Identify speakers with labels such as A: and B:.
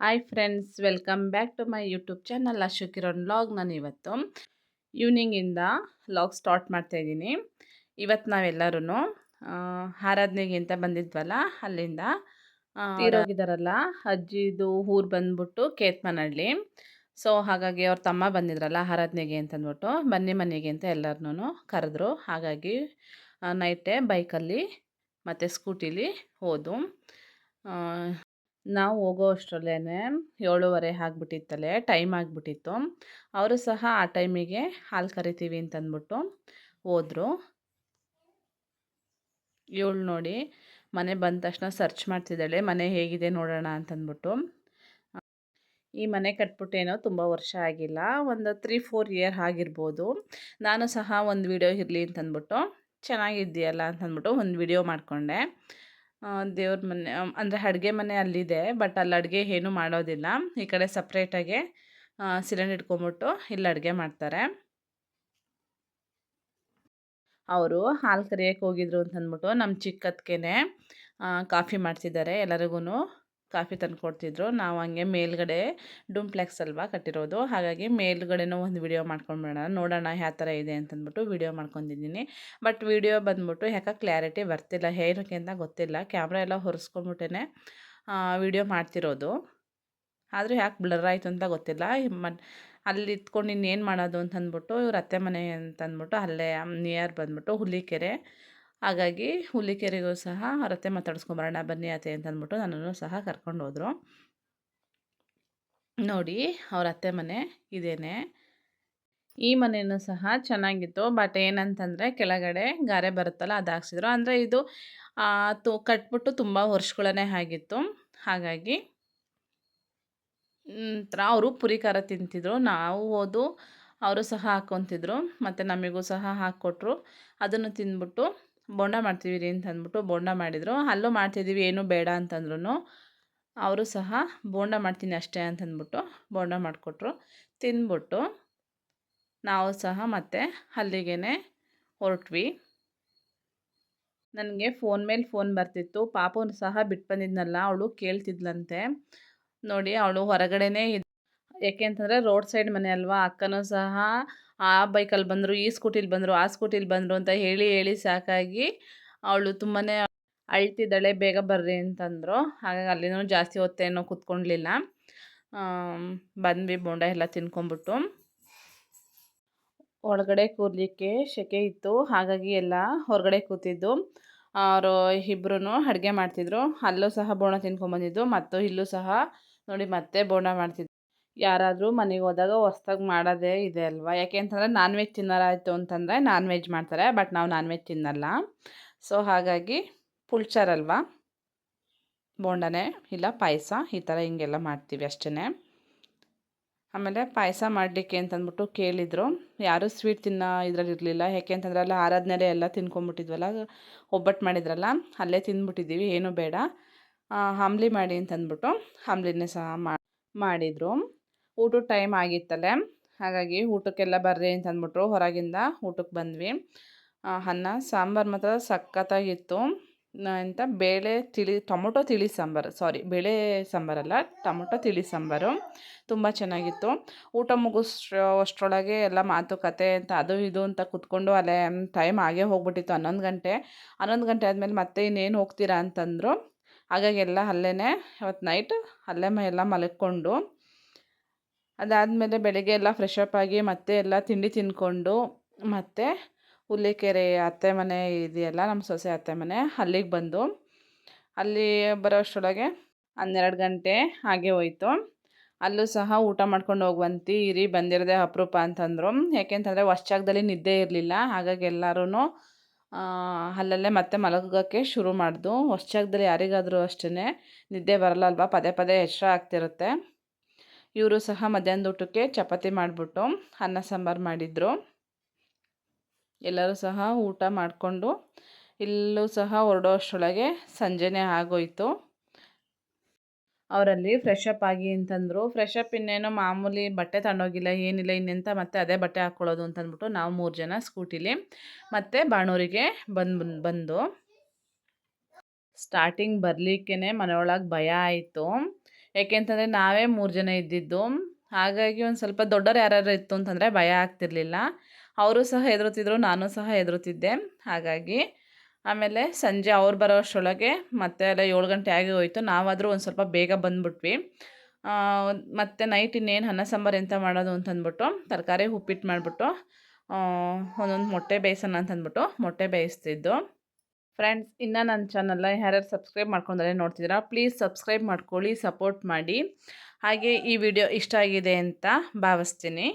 A: Hi friends welcome back to my YouTube channel ಅಶೋಕಿರೋನ್ ಲಾಗ್ ನಾನು ಇವತ್ತು ಈವ್ನಿಂಗಿಂದ ಲಾಗ್ ಸ್ಟಾರ್ಟ್ ಮಾಡ್ತಾಯಿದ್ದೀನಿ ಇವತ್ತು ನಾವೆಲ್ಲರೂ ಆರಾಧನೆಗೆ ಅಂತ ಬಂದಿದ್ವಲ್ಲ, ಅಲ್ಲಿಂದ ತೀರೋಗಿದ್ದಾರಲ್ಲ ಅಜ್ಜಿದು ಊರು ಬಂದ್ಬಿಟ್ಟು ಕೇತ್ಮನಹಳ್ಳಿ ಸೊ ಹಾಗಾಗಿ ಅವ್ರ ತಮ್ಮ ಬಂದಿದ್ರಲ್ಲ ಆರಾಧನೆಗೆ ಅಂತಂದ್ಬಿಟ್ಟು, ಬನ್ನಿ ಮನೆಗೆ ಅಂತ ಎಲ್ಲರನ್ನೂ ಕರೆದ್ರು. ಹಾಗಾಗಿ ನೈಟೇ ಬೈಕಲ್ಲಿ ಮತ್ತು ಸ್ಕೂಟಿಲಿ ಹೋದು ನಾವು ಹೋಗೋ ಅಷ್ಟರಲ್ಲೇ ಏಳುವರೆ ಆಗಿಬಿಟ್ಟಿತ್ತಲ್ಲೇ, ಟೈಮ್ ಆಗಿಬಿಟ್ಟಿತ್ತು. ಅವರು ಸಹ ಆ ಟೈಮಿಗೆ ಹಾಲು ಕರಿತೀವಿ ಅಂತಂದ್ಬಿಟ್ಟು ಹೋದರು. ಇವಳು ನೋಡಿ ಮನೆ ಬಂದ ತಕ್ಷಣ ಸರ್ಚ್ ಮಾಡ್ತಿದ್ದಾಳೆ, ಮನೆ ಹೇಗಿದೆ ನೋಡೋಣ ಅಂತಂದ್ಬಿಟ್ಟು. ಈ ಮನೆ ಕಟ್ಬಿಟ್ಟೇನೋ ತುಂಬ ವರ್ಷ ಆಗಿಲ್ಲ, ಒಂದು ತ್ರೀ ಫೋರ್ ಇಯರ್ ಆಗಿರ್ಬೋದು. ನಾನು ಸಹ ಒಂದು ವಿಡಿಯೋ ಇರಲಿ ಅಂತಂದ್ಬಿಟ್ಟು ಚೆನ್ನಾಗಿದೆಯಲ್ಲ ಅಂತಂದ್ಬಿಟ್ಟು ಒಂದು ವಿಡಿಯೋ ಮಾಡಿಕೊಂಡೆ. ದೇವ್ರ ಮನೆ ಅಂದರೆ ಅಡುಗೆ ಮನೆ ಅಲ್ಲಿದೆ, ಬಟ್ ಅಲ್ಲಿ ಅಡುಗೆ ಏನೂ ಮಾಡೋದಿಲ್ಲ. ಈ ಕಡೆ ಸಪ್ರೇಟಾಗೆ ಸಿಲಿಂಡರ್ ಇಟ್ಕೊಂಬಿಟ್ಟು ಇಲ್ಲಿ ಅಡುಗೆ ಮಾಡ್ತಾರೆ. ಅವರು ಹಾಲು ಕರಿಯೋಕ್ಕೆ ಹೋಗಿದ್ರು ಅಂತಂದ್ಬಿಟ್ಟು ನಮ್ಮ ಚಿಕ್ಕತ್ಗೆನೆ ಕಾಫಿ ಮಾಡ್ತಿದ್ದಾರೆ ಎಲ್ಲರಿಗೂ ಕಾಫಿ ತಂದು ಕೊಡ್ತಿದ್ರು. ನಾವು ಹಂಗೆ ಮೇಲ್ಗಡೆ ಡುಂಪ್ಲೆಕ್ಸ್ ಅಲ್ವಾ ಕಟ್ಟಿರೋದು. ಹಾಗಾಗಿ ಮೇಲ್ಗಡೆನೂ ಒಂದು ವಿಡಿಯೋ ಮಾಡ್ಕೊಂಡ್ಬಿಡೋಣ ನೋಡೋಣ ಯಾವ ಥರ ಇದೆ ಅಂತಂದ್ಬಿಟ್ಟು ವಿಡಿಯೋ ಮಾಡ್ಕೊಂಡಿದ್ದೀನಿ. ಬಟ್ ವಿಡಿಯೋ ಬಂದ್ಬಿಟ್ಟು ಯಾಕೆ ಕ್ಲಾರಿಟಿ ಬರ್ತಿಲ್ಲ, ಏನಕ್ಕೆ ಅಂತ ಗೊತ್ತಿಲ್ಲ. ಕ್ಯಾಮ್ರಾ ಎಲ್ಲ ಹೊರಿಸ್ಕೊಂಡ್ಬಿಟ್ಟೇ ವಿಡಿಯೋ ಮಾಡ್ತಿರೋದು. ಆದರೂ ಯಾಕೆ ಬ್ಲರ್ ಆಯಿತು ಅಂತ ಗೊತ್ತಿಲ್ಲ. ಮ ಅಲ್ಲಿ ಇಟ್ಕೊಂಡು ಇನ್ನೇನು ಮಾಡೋದು ಅಂತಂದ್ಬಿಟ್ಟು ಇವ್ರ ಅತ್ತೆ ಮನೆ ಅಂತಂದ್ಬಿಟ್ಟು ಅಲ್ಲೇ, ನಿಯರ್ ಬಂದ್ಬಿಟ್ಟು ಹುಲಿಕೆರೆ. ಹಾಗಾಗಿ ಹುಲಿಕೆರೆಗೂ ಸಹ ಅವರತ್ತೆ ಮಾತಾಡಿಸ್ಕೊಂಬರೋಣ, ಬನ್ನಿ ಅತ್ತೆ ಅಂತಂದ್ಬಿಟ್ಟು ನನ್ನನ್ನು ಸಹ ಕರ್ಕೊಂಡು ಹೋದರು ನೋಡಿ ಅವ್ರ ಅತ್ತೆ ಮನೆ ಇದೇನೆ. ಈ ಮನೆಯೂ ಸಹ ಚೆನ್ನಾಗಿತ್ತು, ಬಟ್ ಏನಂತಂದರೆ ಕೆಳಗಡೆ ಗಾರೆ ಬರುತ್ತಲ್ಲ ಅದು ಹಾಕ್ಸಿದ್ರು. ಅಂದರೆ ಇದು ತು, ಕಟ್ಬಿಟ್ಟು ತುಂಬ ವರ್ಷಗಳೇ ಆಗಿತ್ತು. ಹಾಗಾಗಿ, ನಂತರ ಅವರು ಪುರಿ ಖಾರ ತಿಂತಿದ್ರು. ನಾವು ಓದು ಅವರು ಸಹ ಹಾಕ್ಕೊತಿದ್ರು. ಮತ್ತು ನಮಗೂ ಸಹ ಹಾಕ್ಕೊಟ್ರು. ಅದನ್ನು ತಿಂದ್ಬಿಟ್ಟು ಬೋಂಡ ಮಾಡ್ತೀವಿ ರೀ ಅಂತ ಅಂದ್ಬಿಟ್ಟು ಬೋಂಡ ಮಾಡಿದರು. ಅಲ್ಲೂ ಮಾಡ್ತಿದ್ದೀವಿ, ಏನೂ ಬೇಡ ಅಂತಂದ್ರೂ ಅವರು ಸಹ ಬೋಂಡ ಮಾಡ್ತೀನಿ ಅಷ್ಟೇ ಅಂತಂದ್ಬಿಟ್ಟು ಬೋಂಡ ಮಾಡಿಕೊಟ್ರು. ತಿಂದ್ಬಿಟ್ಟು ನಾವು ಸಹ ಮತ್ತೆ ಅಲ್ಲಿಗೆ ಹೊರಟ್ವಿ. ನನಗೆ ಫೋನ್ ಮೇಲೆ ಫೋನ್ ಬರ್ತಿತ್ತು. ಪಾಪನು ಸಹ ಬಿಟ್ಟು ಬಂದಿದ್ನಲ್ಲ, ಅವಳು ಕೇಳ್ತಿದ್ಲಂತೆ. ನೋಡಿ, ಅವಳು ಹೊರಗಡೆನೇ ಯಾಕೆ ಅಂತಂದರೆ ರೋಡ್ ಸೈಡ್ ಮನೆ ಅಲ್ವಾ, ಅಕ್ಕನೂ ಸಹ ಆ ಬೈಕಲ್ಲಿ ಬಂದರು, ಈ ಸ್ಕೂಟಿಲಿ ಬಂದರು, ಆ ಸ್ಕೂಟಿಲಿ ಬಂದರು ಅಂತ ಹೇಳಿ ಹೇಳಿ ಸಾಕಾಗಿ ಅವಳು ತುಂಬಾ ಅಳ್ತಿದ್ದಾಳೆ, ಬೇಗ ಬರ್ರಿ ಅಂತಂದರು. ಹಾಗಾಗಿ ಅಲ್ಲಿನೂ ಜಾಸ್ತಿ ಹೊತ್ತೇನೋ ಕೂತ್ಕೊಳ್ಲಿಲ್ಲ ಬಂದ್ವಿ, ಬೋಂಡ ಎಲ್ಲ ತಿನ್ಕೊಂಬಿಟ್ಟು ಒಳಗಡೆ ಕೂರ್ಲಿಕ್ಕೆ ಸೆಕೆ ಇತ್ತು. ಹಾಗಾಗಿ ಎಲ್ಲ ಹೊರಗಡೆ ಕೂತಿದ್ದು. ಅವರು ಇಬ್ಬರೂ ಅಡುಗೆ ಮಾಡ್ತಿದ್ರು. ಅಲ್ಲೂ ಸಹ ಬೋಂಡ ತಿನ್ಕೊಂಬಂದಿದ್ದು. ಮತ್ತು ಇಲ್ಲೂ ಸಹ ನೋಡಿ ಮತ್ತೆ ಬೋಂಡ ಮಾಡ್ತಿದ್ರು ಯಾರಾದರೂ ಮನೆಗೆ ಹೋದಾಗ ಹೊಸ್ದಾಗಿ ಮಾಡೋದೇ ಇದೆ ಅಲ್ವಾ? ಯಾಕೆ ಅಂತಂದರೆ ನಾನ್ ವೆಜ್ ತಿನ್ನೋರಾಯಿತು ಅಂತಂದರೆ ನಾನ್ ವೆಜ್ ಮಾಡ್ತಾರೆ, ಬಟ್ ನಾವು ನಾನ್ ವೆಜ್ ತಿನ್ನಲ್ಲ. ಸೊ, ಹಾಗಾಗಿ ಪುಳ್ಚಾರಲ್ವಾ ಬೋಂಡನೆ ಇಲ್ಲ ಪಾಯಸ, ಈ ಥರ ಹಿಂಗೆಲ್ಲ ಮಾಡ್ತೀವಿ ಅಷ್ಟೇ ಆಮೇಲೆ ಪಾಯಸ ಮಾಡಲಿಕ್ಕೆ ಅಂತಂದ್ಬಿಟ್ಟು ಕೇಳಿದರು. ಯಾರೂ ಸ್ವೀಟ್ ತಿನ್ನೋ ಇದರಲ್ಲಿ ಇರಲಿಲ್ಲ. ಯಾಕೆ ಅಂತಂದ್ರೆ ಅಲ್ಲ ಆರಾಧನೆಲೆ ಎಲ್ಲ ತಿನ್ಕೊಂಬಿಟ್ಟಿದ್ವಲ್ಲ, ಒಬ್ಬಟ್ಟು ಮಾಡಿದ್ರಲ್ಲ, ಅಲ್ಲೇ ತಿಂದ್ಬಿಟ್ಟಿದ್ದೀವಿ, ಏನೂ ಬೇಡ. ಅಂಬ್ಲಿ ಮಾಡಿ ಅಂತಂದ್ಬಿಟ್ಟು ಅಂಬ್ಲಿನೇ ಸಹ ಮಾಡಿದರು. ಊಟದ ಟೈಮ್ ಆಗಿತ್ತಲ್ಲೇ, ಹಾಗಾಗಿ ಊಟಕ್ಕೆಲ್ಲ ಬರ್ರಿ ಅಂತಂದ್ಬಿಟ್ರು. ಹೊರಗಿಂದ ಊಟಕ್ಕೆ ಬಂದ್ವಿ. ಅನ್ನ, ಸಾಂಬಾರು ಮಾತ್ರ ಸಖತ್ತಾಗಿತ್ತು. ಎಂಥ ಬೇಳೆ, ತಿಳಿ, ಟೊಮೊಟೊ, ತಿಳಿ ಸಾಂಬಾರು ಸಾರಿ ಬೇಳೆ ಸಾಂಬಾರಲ್ಲ, ಟೊಮೊಟೊ, ತಿಳಿ ಸಾಂಬಾರು ತುಂಬ ಚೆನ್ನಾಗಿತ್ತು. ಊಟ ಮುಗಿಸೋ ಅಷ್ಟರೊಳಗೆ ಎಲ್ಲ ಮಾತುಕತೆ ಅಂತ ಅದು ಇದು ಅಂತ ಕುತ್ಕೊಂಡು ಅಲ್ಲೇ ಟೈಮ್ ಆಗೇ ಹೋಗ್ಬಿಟ್ಟಿತ್ತು ಹನ್ನೊಂದು ಗಂಟೆ. ಹನ್ನೊಂದು ಗಂಟೆ ಆದಮೇಲೆ ಮತ್ತೆ ಇನ್ನೇನು ಹೋಗ್ತೀರಾ ಅಂತಂದರು. ಹಾಗಾಗಿ ಎಲ್ಲ ಅಲ್ಲೇ ಇವತ್ತು ನೈಟ್ ಅಲ್ಲೇ ಎಲ್ಲ ಮಲ್ಕೊಂಡು ಅದಾದಮೇಲೆ ಬೆಳಗ್ಗೆ ಎಲ್ಲ ಫ್ರೆಶ್ ಅಪ್ ಆಗಿ ಮತ್ತೆ ಎಲ್ಲ ತಿಂಡಿ ತಿಂದ್ಕೊಂಡು ಮತ್ತೆ ಹುಲ್ಲಿಕೆರೆ ಅತ್ತೆ ಮನೆ ಇದೆಯಲ್ಲ ನಮ್ಮ ಸೊಸೆ ಅತ್ತೆ ಮನೆ ಅಲ್ಲಿಗೆ ಬಂದು. ಅಲ್ಲಿ ಬರೋ ಅಷ್ಟರೊಳಗೆ ಹನ್ನೆರಡು ಗಂಟೆ ಹಾಗೆ ಹೋಯಿತು. ಅಲ್ಲೂ ಸಹ ಊಟ ಮಾಡ್ಕೊಂಡು ಹೋಗುವಂತಿ, ಇರಿ ಬಂದಿರೋದೇ ಅಪರೂಪ ಅಂತಂದರು. ಯಾಕೆಂತಂದರೆ ಜಾಗದಲ್ಲಿ ನಿದ್ದೆ ಇರಲಿಲ್ಲ. ಹಾಗಾಗಿ ಎಲ್ಲರೂ ಅಲ್ಲಲ್ಲೇ ಮತ್ತೆ ಮಲಗೋಕ್ಕೆ ಶುರು ಮಾಡ್ದು. ಜಾಗದಲ್ಲಿ ಯಾರಿಗಾದರೂ ಅಷ್ಟೇ ನಿದ್ದೆ ಬರಲ್ಲ ಅಲ್ವಾ? ಪದೇ ಪದೇ ಎಚ್ಚರ ಆಗ್ತಿರುತ್ತೆ. ಇವರು ಸಹ ಮಧ್ಯಾಹ್ನದ ಊಟಕ್ಕೆ ಚಪಾತಿ ಮಾಡಿಬಿಟ್ಟು ಅನ್ನ ಸಾಂಬಾರು ಮಾಡಿದರು. ಎಲ್ಲರೂ ಸಹ ಊಟ ಮಾಡಿಕೊಂಡು ಇಲ್ಲೂ ಸಹ ಹೊರಡೋ ಅಷ್ಟರೊಳಗೆ ಸಂಜೆನೇ ಆಗೋಯಿತು. ಅವರಲ್ಲಿ ಫ್ರೆಶ್ ಆಗಿ ಅಂತಂದರು. ಫ್ರೆಶ್ ಅಪ್ ಇನ್ನೇನು ಮಾಮೂಲಿ ಬಟ್ಟೆ ತಗೊಂಡೋಗಿಲ್ಲ, ಏನಿಲ್ಲ, ಇನ್ನೆಂತ ಮತ್ತೆ ಅದೇ ಬಟ್ಟೆ ಹಾಕ್ಕೊಳ್ಳೋದು ಅಂತಂದ್ಬಿಟ್ಟು ನಾವು ಮೂರು ಜನ ಸ್ಕೂಟಿಲಿ ಮತ್ತು ಬಾಣೂರಿಗೆ ಬಂದು ಬಂದು ಸ್ಟಾರ್ಟಿಂಗ್ ಬರಲಿಕ್ಕೇ ಮನೆಯೊಳಗೆ ಭಯ ಆಯಿತು. ಯಾಕೆಂತಂದರೆ ನಾವೇ ಮೂರು ಜನ ಇದ್ದಿದ್ದು. ಹಾಗಾಗಿ ಒಂದು ಸ್ವಲ್ಪ ದೊಡ್ಡವ್ರು ಯಾರ್ಯಾರು ಇತ್ತು ಅಂತಂದರೆ ಭಯ ಆಗ್ತಿರಲಿಲ್ಲ. ಅವರು ಸಹ ಹೆದರುತ್ತಿದ್ರು ನಾನು ಸಹ ಹೆದರುತ್ತಿದ್ದೆ ಹಾಗಾಗಿ ಆಮೇಲೆ ಸಂಜೆ ಅವ್ರು ಬರೋ ಅಷ್ಟರೊಳಗೆ ಮತ್ತೆ ಎಲ್ಲ ಏಳು ಗಂಟೆ ಆಗಿ ಹೋಯಿತು. ನಾವಾದರೂ ಒಂದು ಸ್ವಲ್ಪ ಬೇಗ ಬಂದುಬಿಟ್ವಿ. ಮತ್ತು ನೈಟ್ ಇನ್ನೇನು ಅನ್ನ ಸಾಂಬಾರು ಎಂತ ಮಾಡೋದು ಅಂತಂದ್ಬಿಟ್ಟು ತರಕಾರಿ ಉಪ್ಪಿಟ್ಟು ಮಾಡಿಬಿಟ್ಟು ಒಂದೊಂದು ಮೊಟ್ಟೆ ಬೇಯಿಸೋಣ ಅಂತಂದ್ಬಿಟ್ಟು ಮೊಟ್ಟೆ ಬೇಯಿಸ್ತಿದ್ದು. ಫ್ರೆಂಡ್ಸ್ ಇನ್ನು ನನ್ನ ಚಾನಲ್ನ ಯಾರ್ಯಾರು ಸಬ್ಸ್ಕ್ರೈಬ್ ಮಾಡ್ಕೊಂಡ್ರೆ ನೋಡ್ತಿದ್ದೀರಾ ಪ್ಲೀಸ್ ಸಬ್ಸ್ಕ್ರೈಬ್ ಮಾಡ್ಕೊಳ್ಳಿ ಸಪೋರ್ಟ್ ಮಾಡಿ. ಹಾಗೆ ಈ ವಿಡಿಯೋ ಇಷ್ಟ ಆಗಿದೆ ಅಂತ ಭಾವಿಸ್ತೀನಿ.